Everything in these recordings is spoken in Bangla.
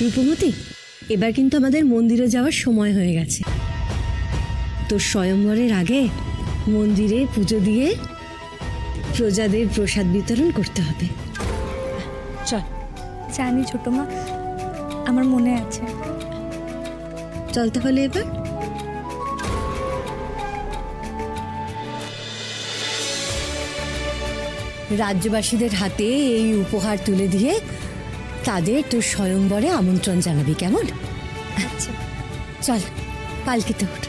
রূপমতি এবার কিন্তু আমাদের মন্দিরে যাওয়ার সময় হয়ে গেছে। তো স্বয়ংবরের আগে মন্দিরে পুজো দিয়ে প্রজাদের প্রসাদ বিতরণ করতে হবে। চল। জানি ছোট মা আমার মনে আছে। চল তাহলে এবার। রাজ্যবাসীদের হাতে এই উপহার তুলে দিয়ে তাদের তোর স্বয়ংবরে আমন্ত্রণ জানাবি কেমন? আচ্ছা। চল পালকিতে উঠ।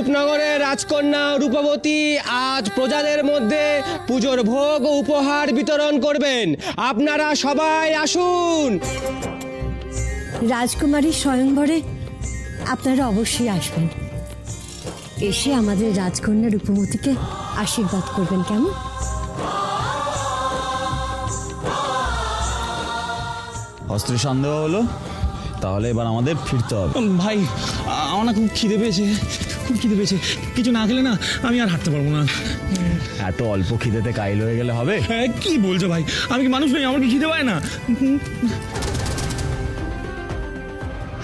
রূপনগরের রাজকন্যা রূপবতী আজ প্রজাদের মধ্যে পুজোর ভোগ ও উপহার বিতরণ করবেন। আপনারা সবাই আসুন। রাজকুমারী স্বয়ংবরে আপনারা অবশ্যই আসবেন। এসে আমাদের রাজকন্যা রূপমতীকে আশীর্বাদ করবেন কেমন? অস্ত্র সন্দেহ হলো? তাহলে এবার আমাদের ফিরতে হবে। ভাই আমার না খুব খিদে পেয়েছে। খুব খিদে পেয়েছে। কিছু না খেলে না আমি আর হাঁটতে পারব না। এত অল্প খিদেতে কাইল হয়ে গেলে হবে? হ্যাঁ কি বলছো ভাই? আমি কি মানুষ নই? আমার কি খিদে পায় না।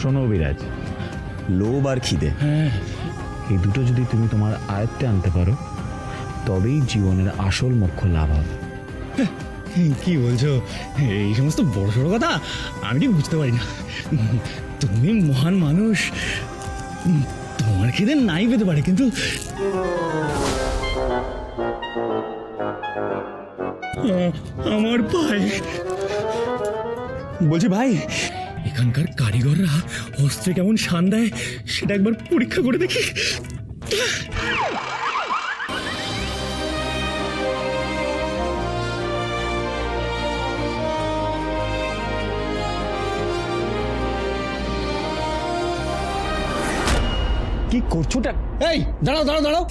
শোনো বিরাজ লোভ আর খিদে। এই দুটো যদি তুমি তোমার আয়ত্তে আনতে পারো তবেই জীবনের আসল মোক্ষ লাভ হবে। কি বলছো? এই সমস্ত বড় সড়ো কথা আমি ঠিক বুঝতে পারি না। তুমি মহান মানুষ। তোমার খিদে নাই পেতে পারে, কিন্তু আমার ভাই বলছি ভাই, এখানকার কারিগররা অস্ত্রে কেমন শান দেয়, সেটা একবার পরীক্ষা করে দেখি। কি করছোটা এই দাঁড়াও দাঁড়াও দাঁড়াও।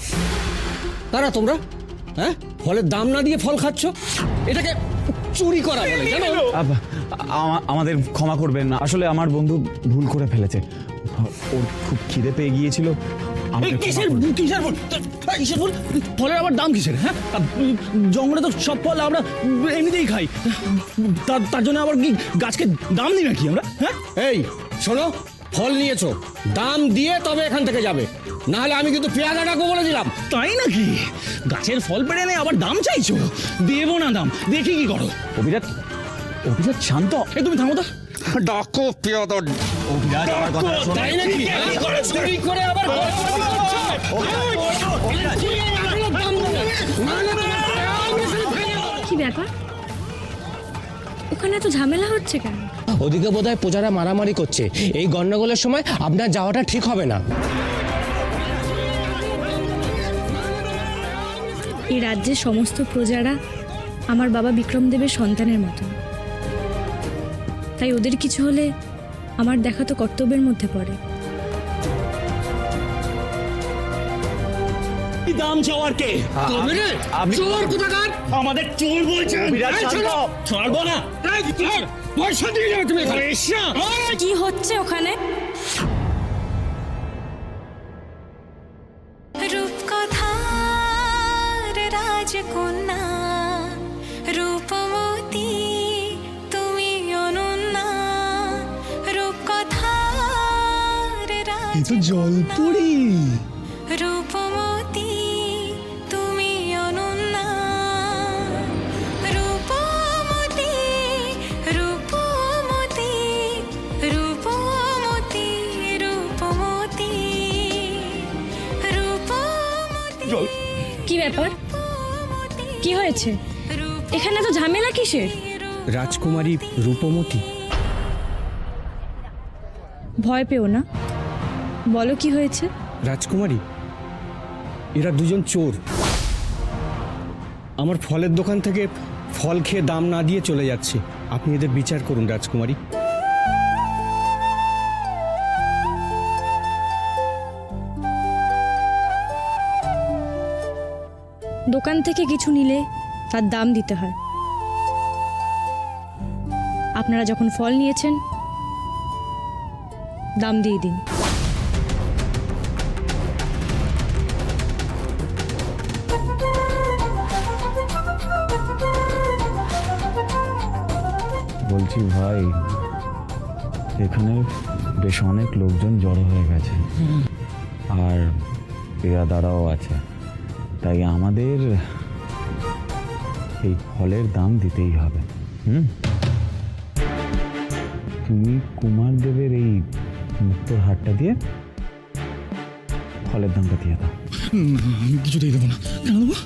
দাঁড়া তোমরা। হ্যাঁ? ফলের দাম না দিয়ে ফল খাচ্ছ? এটাকে চুরি করা বলে জানো? আমাদের ক্ষমা করবেন না। আসলে আমার বন্ধু ভুল করে ফেলেছে। ওর খুব খিদে পেয়ে গিয়েছিল। কিসের কিসের ফুল কিসের ফুল ফলের আবার দাম কিসের হ্যাঁ? জঙ্গলে তো সব ফল আমরা এমনিতেই খাই। তার তার জন্য আবার কি গাছকে দাম দিই নাকি আমরা হ্যাঁ? এই শোনো ফল নিয়েছো দাম দিয়ে তবে এখান থেকে যাবে না হলে আমি কিন্তু পেয়াদা ডাকবো বলে দিলাম তাই নাকি গাছের ফল পেড়ে এনে আবার দাম চাইছো দেবো না দাম দেখি কি করো অভিরাজ অভিরাজ শান্ত এই তুমি থামো তো ডাকো পেয়াদা অভিরাজ আমার কথা শোনো তাই নাকি হ্যাঁ? চুরি করে আবার কি ব্যাপার ওখানে তো ঝামেলা হচ্ছে কেন? ওদিকে বোধহয় প্রজারা মারামারি করছে। এই গন্ডগোলের সময় আপনার যাওয়াটা ঠিক হবে না। এই রাজ্যের সমস্ত প্রজারা আমার বাবা বিক্রমদেবের সন্তানের মতো। তাই ওদের কিছু হলে আমার দেখা তো কর্তব্যের মধ্যে পড়ে। দাম চাওয়ার কে? আপনি- চোর কোথাকার? আমাদের চোর বলছে অভিরাজ, এই, ছাড়বো না। পয়সা দিয়ে যাবে তুমি এখানে। পয়সা? কি হচ্ছে ওখানে রূপকথার রাজকন্যা রূপমতী তুমি অনন্যা রূপকথার তো জলপুরি রূপমতী ব্যাপার? কি হয়েছে? এখানে তো ঝামেলা কিসের? রাজকুমারী রূপমতী। ভয় পেও না। বলো কি হয়েছে? রাজকুমারী এরা দুজন চোর। আমার ফলের দোকান থেকে ফল খেয়ে দাম না দিয়ে চলে যাচ্ছে। আপনি এদের বিচার করুন রাজকুমারী। দোকান থেকে কিছু নিলে তার দাম দিতে হয়। আপনারা যখন ফল নিয়েছেন, দাম দিয়ে দিন। বলছি ভাই, এখানে বেশ অনেক লোকজন জড়ো হয়ে গেছে। আর পেয়াদারাও আছে। তাই আমাদের এই ফলের দাম দিতেই হবে। হুম? তুমি কুমার দেবের এই মুক্তোর হাটটা দিয়ে ফলের দামটা দিয়ে দাও। না, আমি কিছুতেই দেবো না। কেন দেবো?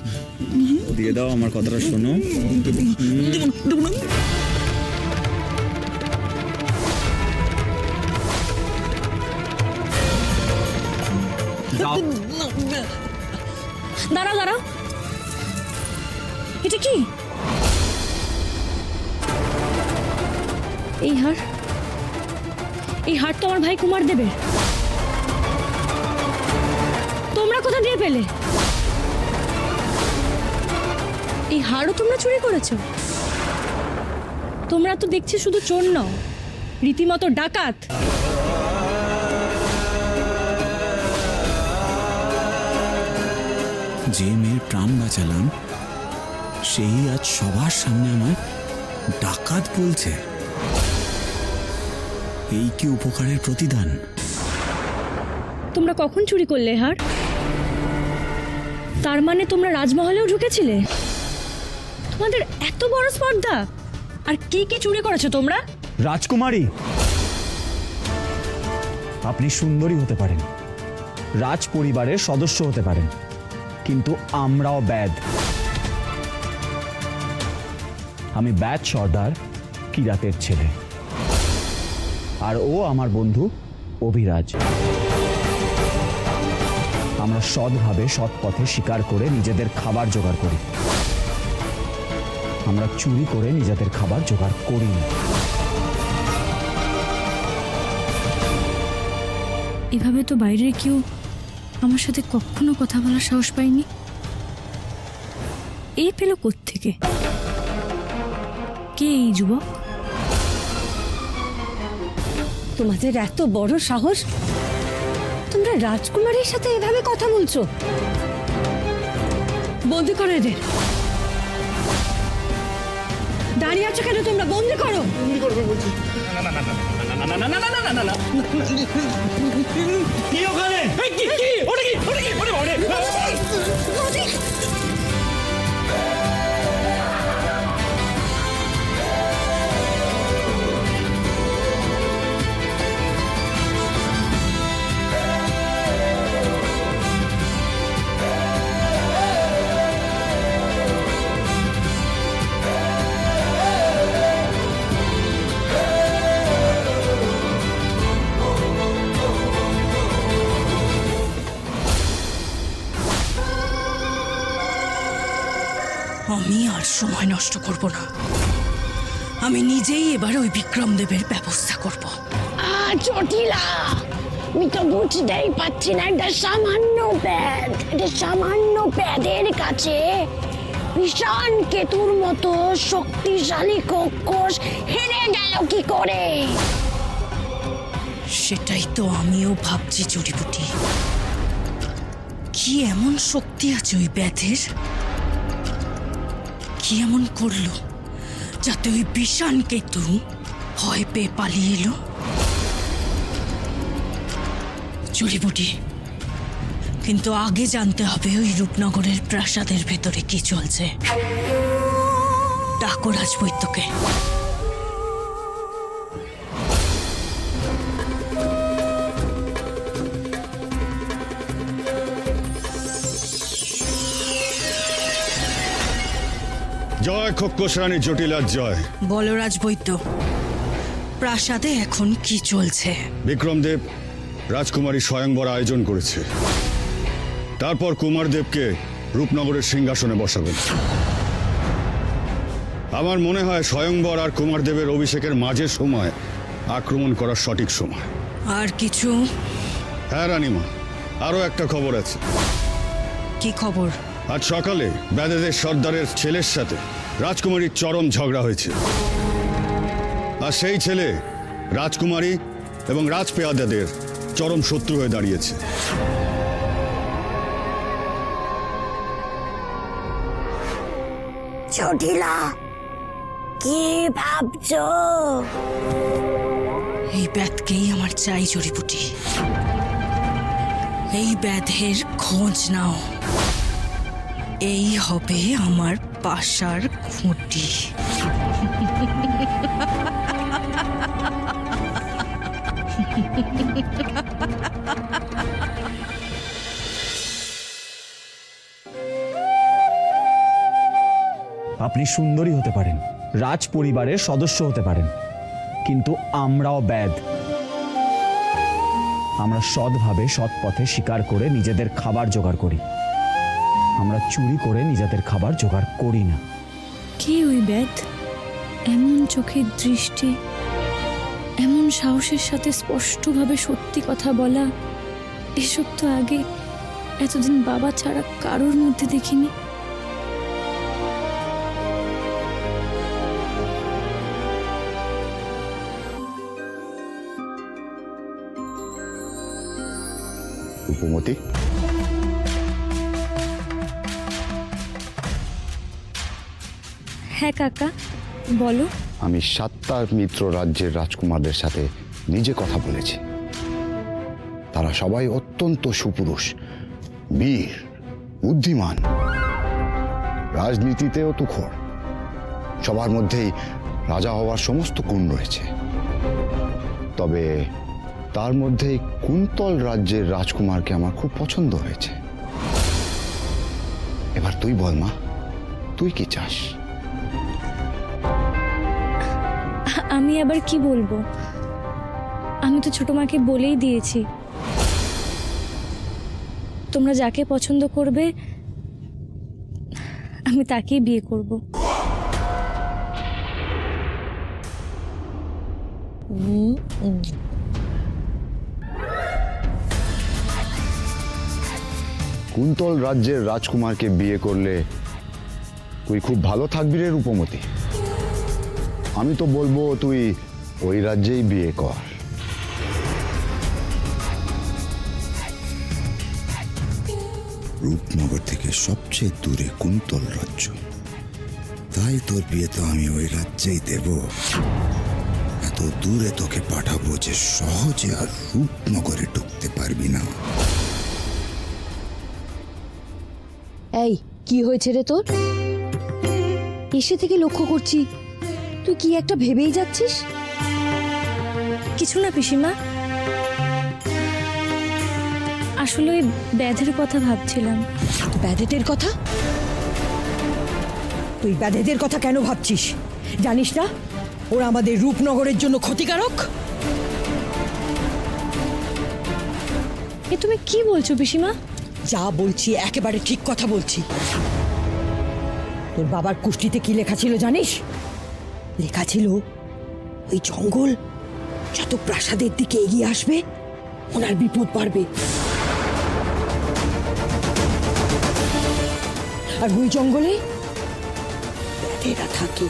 দিয়ে দাও আমার কথাটা শোনো। দেবো না দেবো না দাঁড়াও দাঁড়াও। এটা কি? এই হার এই হার তো আমার ভাই কুমার দেবে তোমরা কোথা দিয়ে পেলে? এই হারও তোমরা চুরি করেছ? তোমরা তো দেখছি শুধু চোর নও, রীতিমতো ডাকাত। যে মেয়ের প্রাণ বাঁচালাম সেই আজ সবার সামনে আমার ডাকাত বলছে। এই কি উপকারের প্রতিদান? তোমরা কখন চুরি করলে হার? তার মানে তোমরা রাজমহলেও ঢুকেছিলে? তোমাদের এত বড় স্পর্ধা! আর কি কি চুরি করেছ তোমরা? রাজকুমারী! আপনি সুন্দরী হতে পারেন। রাজ পরিবারের সদস্য হতে পারেন। কিন্তু আমরাও ব্যাদ। আমি ব্যাদ সর্দার, কিরাতের ছেলে। আর ও আমার বন্ধু, অভিরাজ। আমরা সৎভাবে সৎ পথে শিকার করে নিজেদের খাবার জোগাড় করি। আমরা চুরি করে নিজেদের খাবার জোগাড় করি। এভাবে তো বাইরের কেউ আমার সাথে কখনো কথা বলার সাহস পাইনি। এই পেল থেকে কে এই যুবক? তোমাদের এত বড় সাহস? তোমরা রাজকুমারীর সাথে এভাবে কথা বলছো? বন্দি করো এদের। দাঁড়িয়ে আছো কেন তোমরা? বন্দি করো। না না না না না না না কি ওখানে? কি কি? ওটা কি? ওটা কি? ওটা আমি আর সময় নষ্ট করব না। আমি নিজেই এবার ওই বিক্রম দেবের ব্যবস্থা করব। জটিলা! আমি তো বুঝতেই পারছি না একটা সামান্য প্যাদ একটা সামান্য প্যাদের কাছে। ভীষণ কেতুর মতো শক্তিশালী কক্ষস হেরে গেল কি করে? সেটাই তো আমিও ভাবছি জড়িবুটি। কি এমন শক্তি আছে ওই ব্যাধের? কি এমন করল? যাতে ওই বিষাণ কেতু ভয় পেয়ে পালিয়ে এলো? চুরিবুটি কিন্তু আগে জানতে হবে ওই রূপনগরের প্রাসাদের ভেতরে কি চলছে। ডাকো রাজবৈদ্যকে। জয় খোকস রানী জটিলার জয়। বলো রাজবৈদ্য প্রাসাদে এখন কি চলছে? বিক্রমদেব রাজকুমারী স্বয়ংবর আয়োজন করেছে। তারপর কুমারদেবকে রূপনগরের সিংহাসনে বসাবেন। আমার মনে হয় স্বয়ংবর আর কুমারদেবের অভিষেকের মাঝে সময় আক্রমণ করার সঠিক সময়। আর কিছু? হ্যাঁ রানীমা আরও একটা খবর আছে। কি খবর? আজ সকালে ব্যাদেদের সর্দারের ছেলের সাথে রাজকুমারীর চরম ঝগড়া হয়েছে আর সেই ছেলে রাজকুমারী এবং রাজপেয়াদাদের চরম শত্রু হয়ে দাঁড়িয়েছে। চটিলা কি ভাবছ? এই ব্যাধকেই আমার চাই জড়িপুটি এই ব্যাধের খোঁজ নাও। এই হবে আমার পাশার খুঁটি। আপনি সুন্দরী হতে পারেন রাজ পরিবারের সদস্য হতে পারেন, কিন্তু আমরাও ব্যাদ। আমরা সৎভাবে সৎ পথে শিকার করে নিজেদের খাবার জোগাড় করি। আমরা চুরি করে নিজেদের খাবার জোগাড় করি না। কে ওই ব্যাধ এমন চোখের দৃষ্টি এমন সাহসের সাথে স্পষ্টভাবে সত্যি কথা বলা এসব তো আগে এতদিন বাবা ছাড়া কারোর মধ্যে দেখিনি। উপমতি? হ্যাঁ বলো। আমি সাতটা মিত্র রাজ্যের রাজকুমারদের সাথে নিজে কথা বলেছি। তারা সবাই অত্যন্ত সুপুরুষ, বীর, বুদ্ধিমান। রাজনীতিতেও তুখর। সবার মধ্যেই রাজা হওয়ার সমস্ত গুণ রয়েছে। তবে তার মধ্যেই কুন্তল রাজ্যের রাজকুমারকে আমার খুব পছন্দ হয়েছে। এবার তুই বল মা, তুই কি চাস? আমি আবার কি বলব? আমি তো ছোট মাকে বলেই দিয়েছি। তোমরা যাকে পছন্দ করবে, আমি তাকেই বিয়ে করব। কুন্তল রাজ্যের রাজকুমারকে বিয়ে করলে তুই খুব ভালো থাকবি রে রূপমতি। আমি তো বলব তুই ওই রাজ্যেই বিয়ে কর। রূপনগর থেকে সবচেয়ে দূরে কুন্তল রাজ্য। তাই তোর বিয়ে তো আমি ওই রাজ্যেই দেব। এত দূরে তোকে পাঠাবো যে সহজে আর রূপনগরে ঢুকতে পারবি না। এই কি হয়েছে রে তোর? এসে থেকে লক্ষ্য করছি তুই কি একটা ভেবেই যাচ্ছিস? কিছু না পিসিমা। আসলে ওই ব্যাধের কথা ভাবছিলাম। ব্যাধেটের কথা? তুই ব্যাধেদের কথা কেন ভাবছিস? জানিস না? ওরা আমাদের রূপনগরের জন্য ক্ষতিকারক? এ তুমি কি বলছো পিসিমা? যা বলছি একেবারে ঠিক কথা বলছি। তোর বাবার কুষ্টিতে কি লেখা ছিল জানিস? লেখা ছিল, ওই জঙ্গল যত প্রাসাদের দিকে এগিয়ে আসবে, ওনার বিপদ বাড়বে। আর ওই জঙ্গলে থাকে।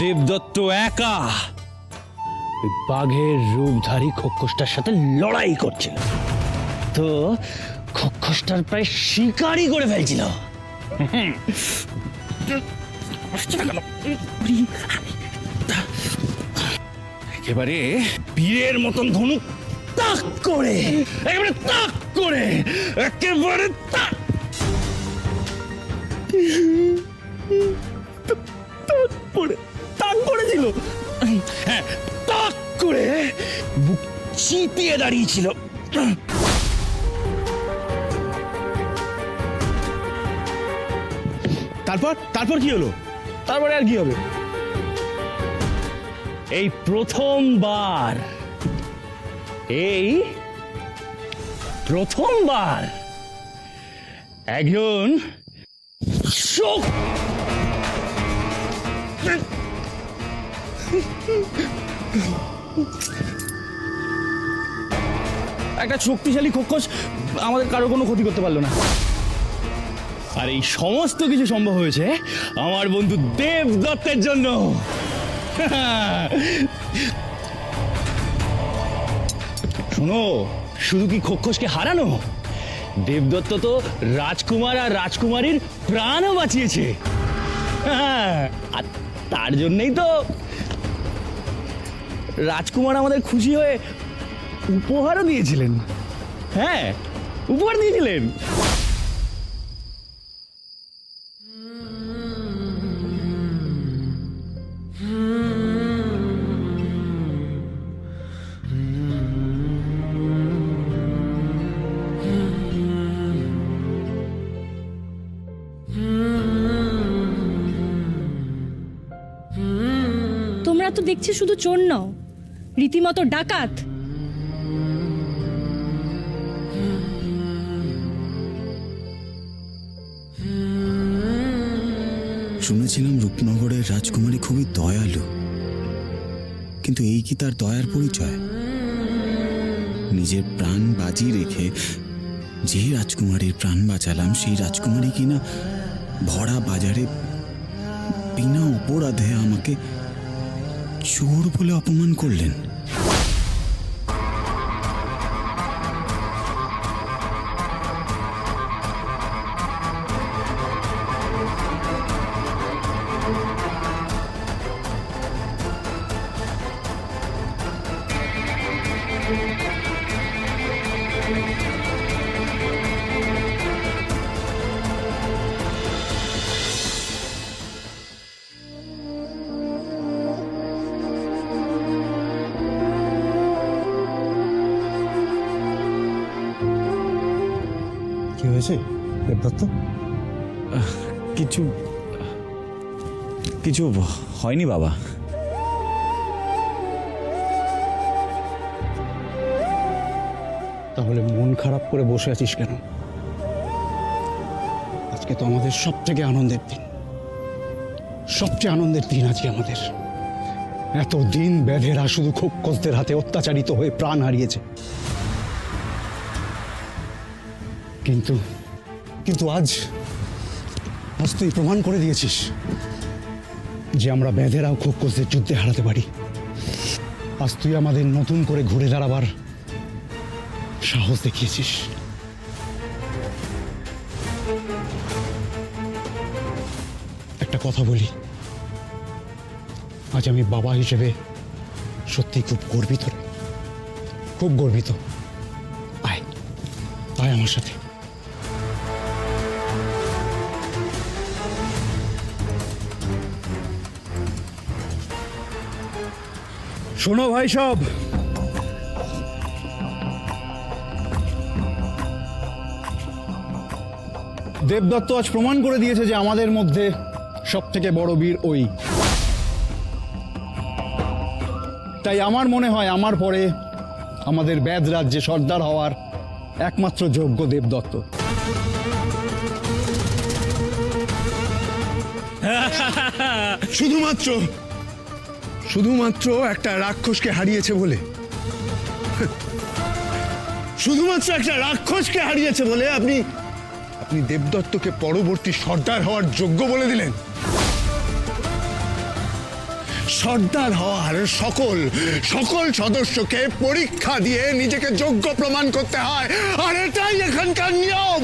দেবদত্ত একা বাঘের রূপধারী খোকসটার সাথে লড়াই করছিল। তো খোকসটার প্রায় শিকারই করে ফেলছিল। একেবারে বীরের মতন ধনুক তাক করে, একেবারে তাক করে, একেবারে তাক চিপিয়ে দাঁড়িয়েছিল। তারপর? তারপর কি হলো? তারপরে আর কি হবে? এই প্রথমবার এই প্রথমবার একজন শোক একটা শক্তিশালী খোকস আমাদের কারও কোনো ক্ষতি করতে পারল না। আর এই সমস্ত কিছু সম্ভব হয়েছে আমার বন্ধু দেব দত্তের জন্য। শোনো, শুধু কি খোকসকে হারানো? দেবদত্ত তো রাজকুমার আর রাজকুমারীর প্রাণও বাঁচিয়েছে। আর তার জন্যই তো রাজকুমার আমাদের খুশি হয়ে উপহারও দিয়েছিলেন হ্যাঁ উপহার দিয়েছিলেন তোমরা তো দেখছি শুধু চোর নও রীতিমতো ডাকাত। শুনেছিলাম রূপনগরের রাজকুমারী খুবই দয়ালু। কিন্তু এই কি তার দয়ার পরিচয়? নিজের প্রাণ বাজি রেখে যে রাজকুমারীর প্রাণ বাঁচালাম, সেই রাজকুমারী কিনা ভরা বাজারে বিনা অপরাধে আমাকে চোর বলে অপমান করলেন। হয়েছে দেবদত্ত? কিছু কিছু হয়নি বাবা। তাহলে মন খারাপ করে বসে আছিস কেন? আজকে তো আমাদের সব থেকে আনন্দের দিন। সবচেয়ে আনন্দের দিন আজকে আমাদের। এত দিন ব্যাধেরা শুধু খোকসদের হাতে অত্যাচারিত হয়ে প্রাণ হারিয়েছে। কিন্তু কিন্তু আজ আজ তুই প্রমাণ করে দিয়েছিস যে আমরা ব্যাধেরাও খোকসদের যুদ্ধে হারাতে পারি। আজ তুই আমাদের নতুন করে ঘুরে দাঁড়াবার সাহস দেখিয়েছিস। একটা কথা বলি। আজ আমি বাবা হিসেবে সত্যি খুব গর্বিত খুব গর্বিত। আয় আয় আমার সাথে। শোনো ভাই সব। দেবদত্ত আজ প্রমাণ করে দিয়েছে যে আমাদের মধ্যে সব থেকে বড় বীর ওই। তাই আমার মনে হয় আমার পরে আমাদের ব্যাদ রাজ্যে সর্দার হওয়ার একমাত্র যোগ্য দেবদত্ত। শুধুমাত্র শুধুমাত্র একটা রাক্ষসকে হারিয়েছে বলে। শুধুমাত্র একটা রাক্ষসকে হারিয়েছে বলে আপনি আপনি দেবদত্তকে পরবর্তী সর্দার হওয়ার যোগ্য বলে দিলেন। সর্দার হওয়ার সকল সকল সদস্যকে পরীক্ষা দিয়ে নিজেকে যোগ্য প্রমাণ করতে হয়। আর এটাই এখানকার নিয়ম।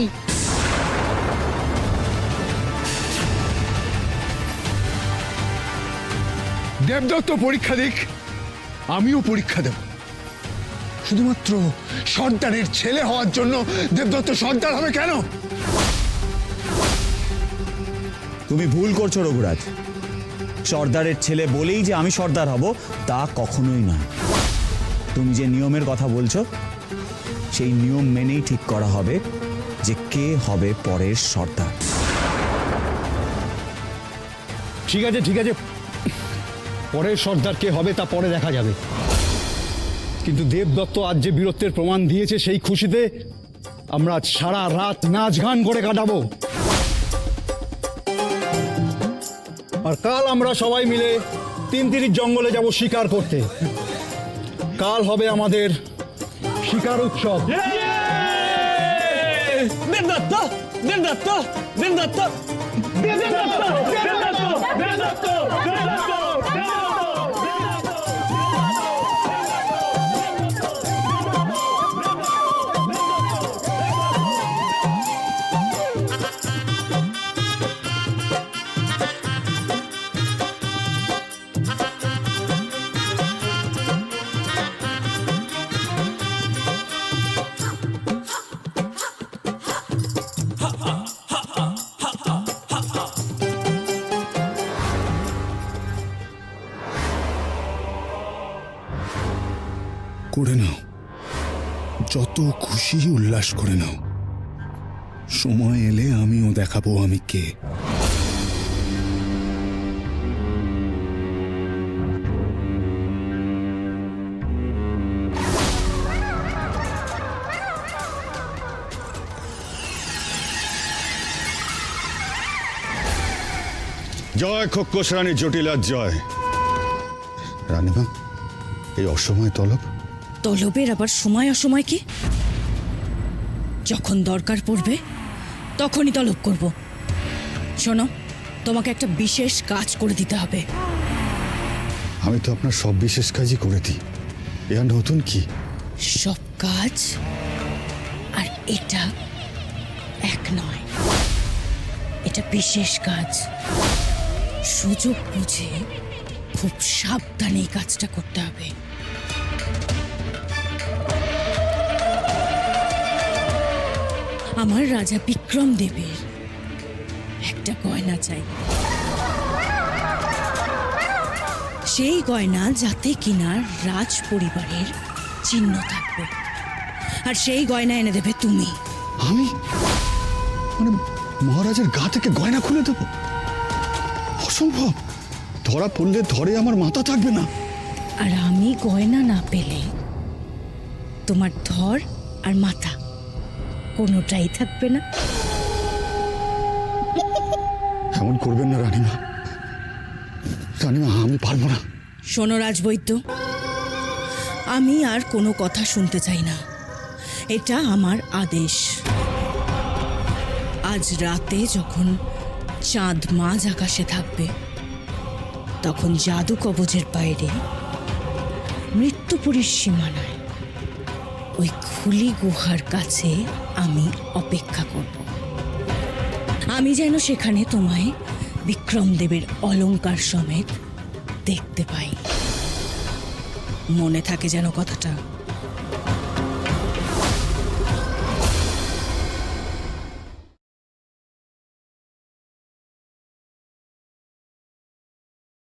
দেবদত্ত পরীক্ষা দিক আমিও পরীক্ষা দেব। শুধুমাত্র সর্দারের ছেলে হওয়ার জন্য দেবদত্ত সর্দার হবে কেন? তুমি ভুল করছ রঘুরাজ। সর্দারের ছেলে বলেই যে আমি সর্দার হব তা কখনোই নয়। তুমি যে নিয়মের কথা বলছো সেই নিয়ম মেনেই ঠিক করা হবে যে কে হবে পরের সর্দার। ঠিক আছে ঠিক আছে। পরের সর্দার কে হবে তা পরে দেখা যাবে। কিন্তু দেবদত্ত আজ যে বীরত্বের প্রমাণ দিয়েছে সেই খুশিতে আমরা সারা রাত নাচ গান করে কাটাবো। আর কাল আমরা সবাই মিলে তিন তিরিশ জঙ্গলে যাব শিকার করতে। কাল হবে আমাদের শিকার উৎসব। দেবদত্ত! দেবদত্ত! দেবদত্ত! করে খুশি উল্লাস করে নাও। সময় এলে আমিও দেখাবো আমি কে। জয় খোকস রানী জটিলার জয়। রানীমা এই অসময় তলব? তলবের আবার সময় অসময় কি? যখন দরকার পড়বে তখনই তলব করব। শোনো তোমাকে একটা বিশেষ কাজ করে দিতে হবে। আমি তো আপনার সব বিশেষ কাজই করে দিই। এ আর নতুন কি? সব কাজ? আর এটা এক নয়। এটা বিশেষ কাজ। সুযোগ বুঝে খুব সাবধানে এই কাজটা করতে হবে। আমার রাজা বিক্রম দেবের একটা গয়না চাই। সেই গয়না যাতে কিনা রাজ পরিবারের চিহ্ন থাকবে। আর সেই গয়না এনে দেবে তুমি। আমি? মানে মহারাজের গা থেকে গয়না খুলে দেবো? অসম্ভব। ধরা পড়লে ধরে আমার মাথা থাকবে না। আর আমি গয়না না পেলে তোমার ধর আর মাথা। কোনোটাই থাকবে না। এমন করবেন না রানীমা। রানীমা আমি পারব না। শোনো রাজবৈদ্য আমি আর কোনো কথা শুনতে চাই না। এটা আমার আদেশ। আজ রাতে যখন চাঁদ মাঝ আকাশে থাকবে তখন জাদু কবজের বাইরে মৃত্যুপুরীর সীমানায় ওই খুলি গুহার কাছে আমি অপেক্ষা করব। আমি যেন সেখানে তোমায় বিক্রমদেবের অলঙ্কার সমেত দেখতে পাই। মনে থাকে যেন কথাটা